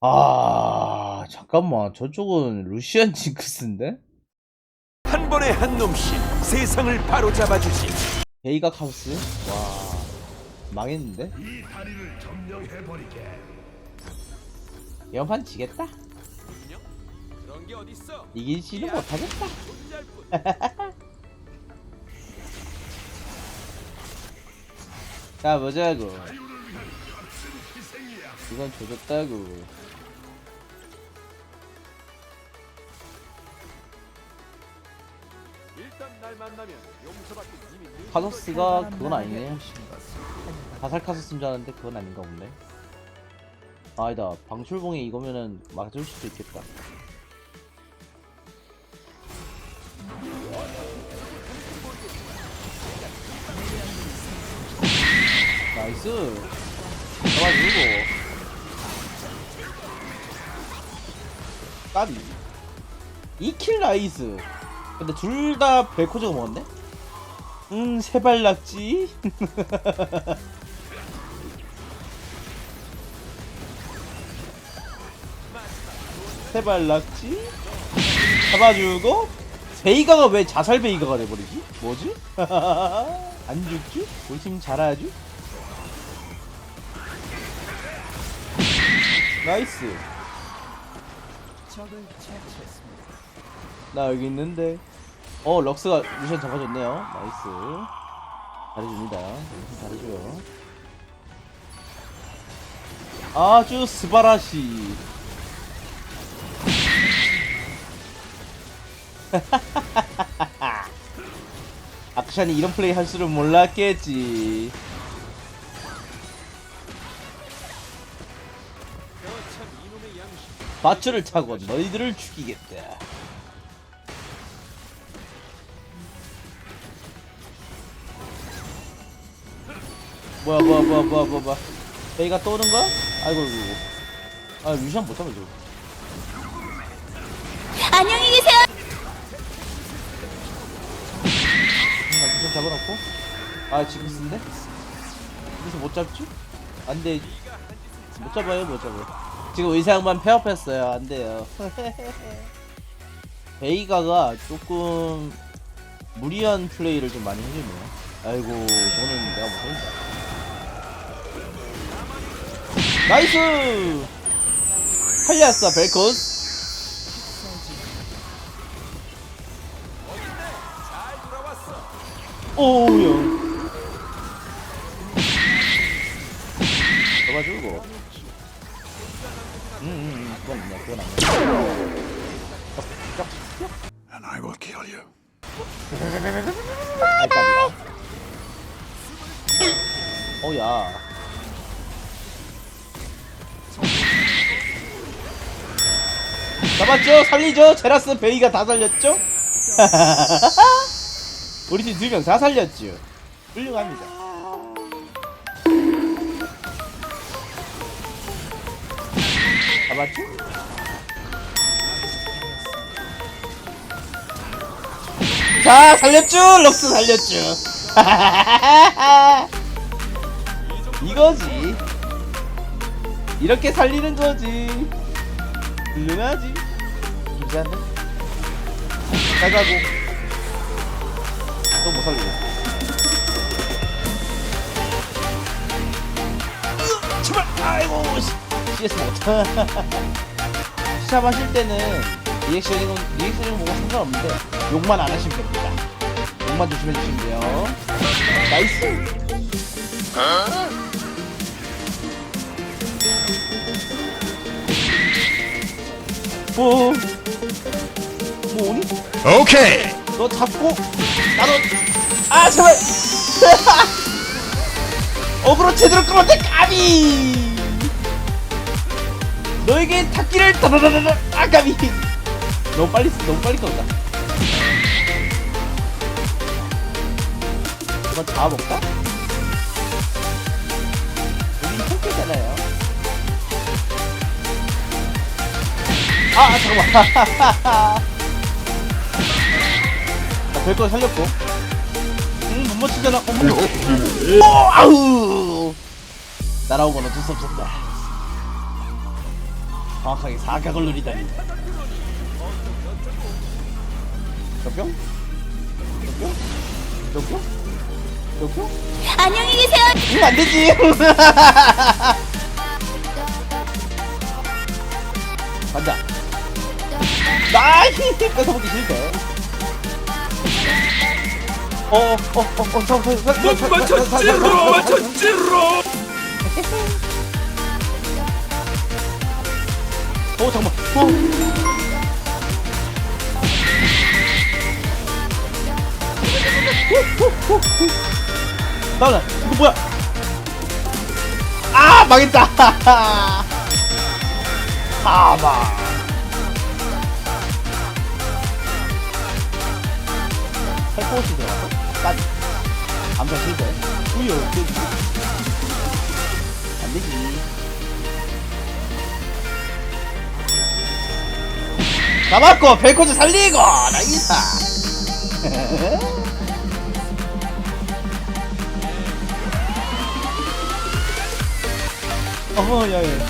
아 잠깐만 저쪽은 루시안 징크스인데? 한 번에 한 놈씩 세상을 바로 잡아 주신 베이가 카우스? 와 망했는데? 이 다리를 점령해버리게. 연판 지겠다? 그런 게 어딨어? 이기지는 못하겠다 존잘 뿐. 가보자고 자유를 위한 값진 희생이야. 이건 조졌다고 카서스가 그건 아니네. 가살 카서스인 줄 알았는데 그건 아닌가 본데. 아니다. 방출봉이 이거면은 맞을 수도 있겠다. 나이스. 잡아주고. 까비. 2킬 나이스. 근데 둘 다 벨코즈가 먹었네? 음 세발 낙지 세발 낙지 잡아주고 베이가가 왜 자살 베이가가 돼버리지? 뭐지? 안 죽지? 팀 잘하죠? 나이스 나 여기 있는데 어 럭스가 미션 잡아줬네요. 나이스. 잘해줍니다. 음, 잘해줘요. 아주 스바라시. 아크샨이 이런 플레이 할 줄은 몰랐겠지. 양심. 밧줄을 타고 너희들을 죽이겠다 뭐야 뭐야 뭐야 뭐야 뭐야 뭐야. 베이가 또 오는 거야? 아이고 아이고 아 루시안 못 잡아 저거. 안녕히 계세요. 나 루시안 잡아놓고. 아 지금 쓴데? 여기서 못 잡지? 안돼. 못 잡아요 못 잡아요. 지금 의상만 폐업했어요. 안돼요. 베이가가 조금 무리한 플레이를 좀 많이 해주네요. 아이고 저는 내가 못한다 나이스! 살렸어 벨코스. 오우야 잡아주고. 음, 음, 음, 그건 아니야 그건 아니야 And I will kill you. 알까기다 어야 잡았죠? 살리죠? 제라스 베이가 다 살렸죠? 우리 팀 두 명 다 살렸죠? 훌륭합니다 잡았죠? 자 살렸죠? 럭스 살렸죠 이거지 이렇게 살리는 거지 훌륭하지. 괜찮네 잘 가고. 또 못 살리고 으, 제발 아이고 씨, CS 못 시합 하실 때는 리액션이건 리액션이건 뭐가 상관없는데 욕만 안 하시면 됩니다. 욕만 조심해 주시면 돼요. 나이스 뭐, 뭐 오니? Okay. 너 잡고 나도 아 제발 어그로 제대로 돼 까비 너에게 탁기를 다다다다다 아 까비 너무 빨리 쓰- 너무 빨리 끈다 이거 잡아볼까? 우리 형태잖아요 아 잠깐만 자, 별거 살렸고. 응, 못 맞추잖아. 어머. 오, 아우. 날아온 건 어쩔 수 없었다. 정확하게 사각을 누리다니. 뿅? 뿅? 뿅? 뿅? 안녕히 계세요. 이거 안 되지. 나이 뺏어보기 싫대. 어, 어, 어, 어, 서, 서, 서, 서, 서, 못 서, 서, 서, 서, 맞췄지로 서, 서, 맞췄지로 어, 잠깐만. 어. 나나 이거 뭐야? 아 망했다. 사마. 살포시 들어갔어? 딴. 암살 실패. 우유. 안 되지. 잡았고 벨코즈 살리고 나이스. 어허 야야.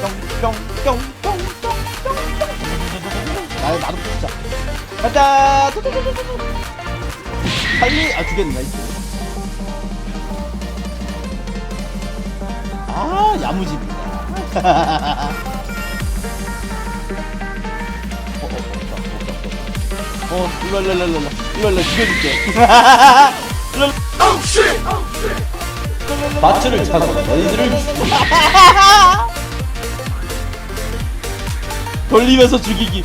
뿅 뿅뿅뿅뿅뿅. 나 나도 붙자. 가자. 살리 아 죽였네. 아 야무집이다. 어, 어, 어, 어, 어, 어, 일로, 일로, 일로, 일로, 죽여줄게. 마츠를 찾아 너희들을 돌리면서 죽이기.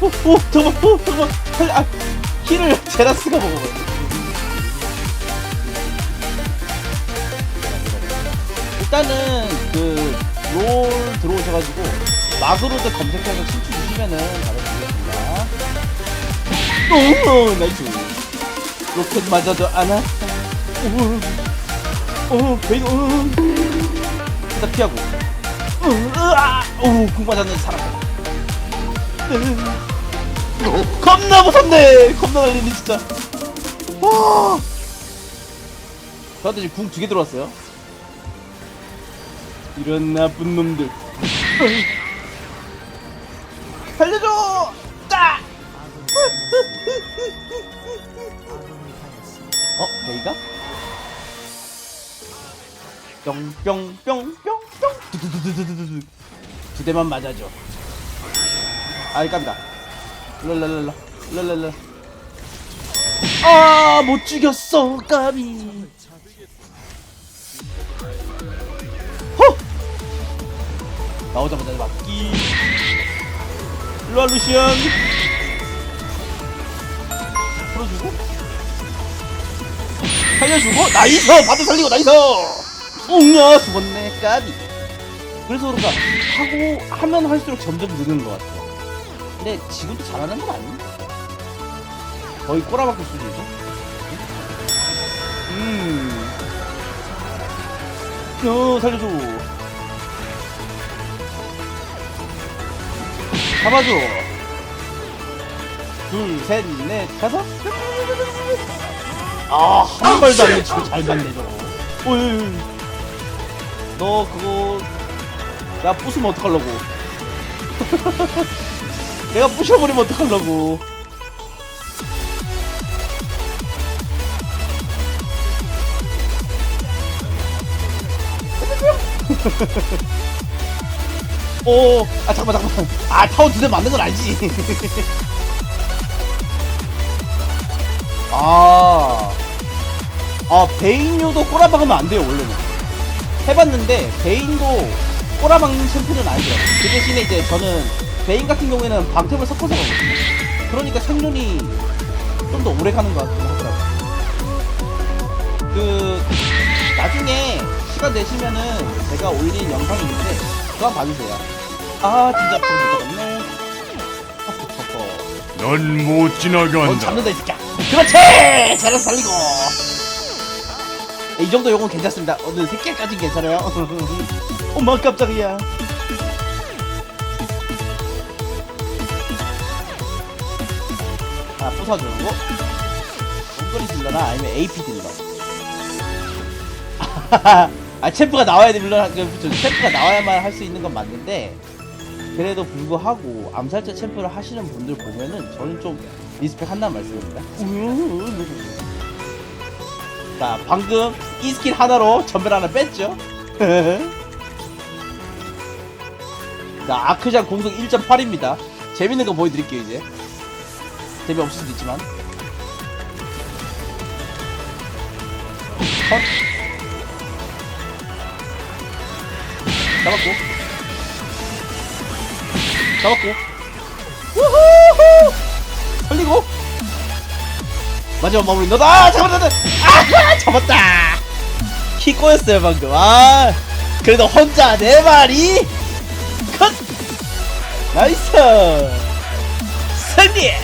오, 오, 잠깐만, 오, 잠깐만. 살리, 아, 키를 제라스가 먹어버려. 일단은 그 롤 들어오셔가지고 마그로드 검색해서 친추 주시면은 바로 드리겠습니다. 오 나이스. 로켓 맞아도 않아. 오, 오 베이거. 오. 일단 피하고. 오, 으아, 오, 궁 맞았는 사람. 으. 겁나 무섭네. 겁나 날리네 진짜. 와. 저한테 지금 궁 두 개 들어왔어요. 이런 나쁜 놈들. 살려줘! 짜! 어, 베이가? 뿅뿅뿅뿅뿅 두두두두두두두 두 대만 맞아줘. 아이 깜다. 랄랄랄라 랄랄라. 아, 못 죽였어, 까비. 허! 나오자마자 맞기. 일로와, 루시안. 풀어주고. 살려주고. 나이스! 바드 살리고, 나이스! 웅야, 죽었네, 까비. 그래서 그런가, 하고, 하면 할수록 점점 느는 것 같아. 근데 지금도 잘하는 건 아니야. 거의 꼬라박을 수준이죠. 음. 어, 살려줘. 잡아줘. 둘, 셋, 넷, 다섯. 아, 한 발도 안 내치고 잘 맞네, 저거. 어이. 너 그거, 나 부수면 어떡하려고. 내가 부셔버리면 어떡하려고. 오, 아 잠깐만 잠깐만. 아 타워 두 대 맞는 건 알지. 아, 아 베인요도 꼬라박으면 안 돼요 원래는. 해봤는데 베인도 꼬라박는 챔피언은 아니더라고. 그 대신에 이제 저는 베인 같은 경우에는 방템을 섞어서 가거든요. 그러니까 생존이 좀 더 오래 가는 것 같긴 하더라고. 그 나중에 시간 되시면은 제가 올린 영상이 있는데 그거 한번 봐주세요. 아 진짜 불못 잡았네. 허허허허. 넌못 넌 지나간다. 잡는다 이 새끼야. 그렇지. 잘해서 살리고. 이 정도 요건 괜찮습니다. 오늘 새끼까진 괜찮아요. 엄마 깜짝이야. 부숴주고 원거리 딜러나 아니면 AP 딜러. 아 챔프가 나와야 돼 물론 그, 저, 챔프가 나와야만 할 수 있는 건 맞는데 그래도 불구하고 암살자 챔프를 하시는 분들 보면은 저는 좀 리스펙 한다는 말씀입니다. 자 방금 이 스킬 하나로 전멸 하나 뺐죠. 자 아크장 공속 1.8입니다. 재밌는 거 보여드릴게요 이제. 재미없을 수도 있지만. 컷. 잡았고. 잡았고. 우후후! 흘리고. 마지막 마무리 너다! 아, 잡았다! 아! 잡았다! 키 꼬였어요, 방금. 아! 그래도 혼자 네 마리! 컷! 나이스! 승리!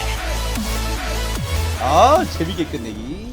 아, 재밌게 끝내기.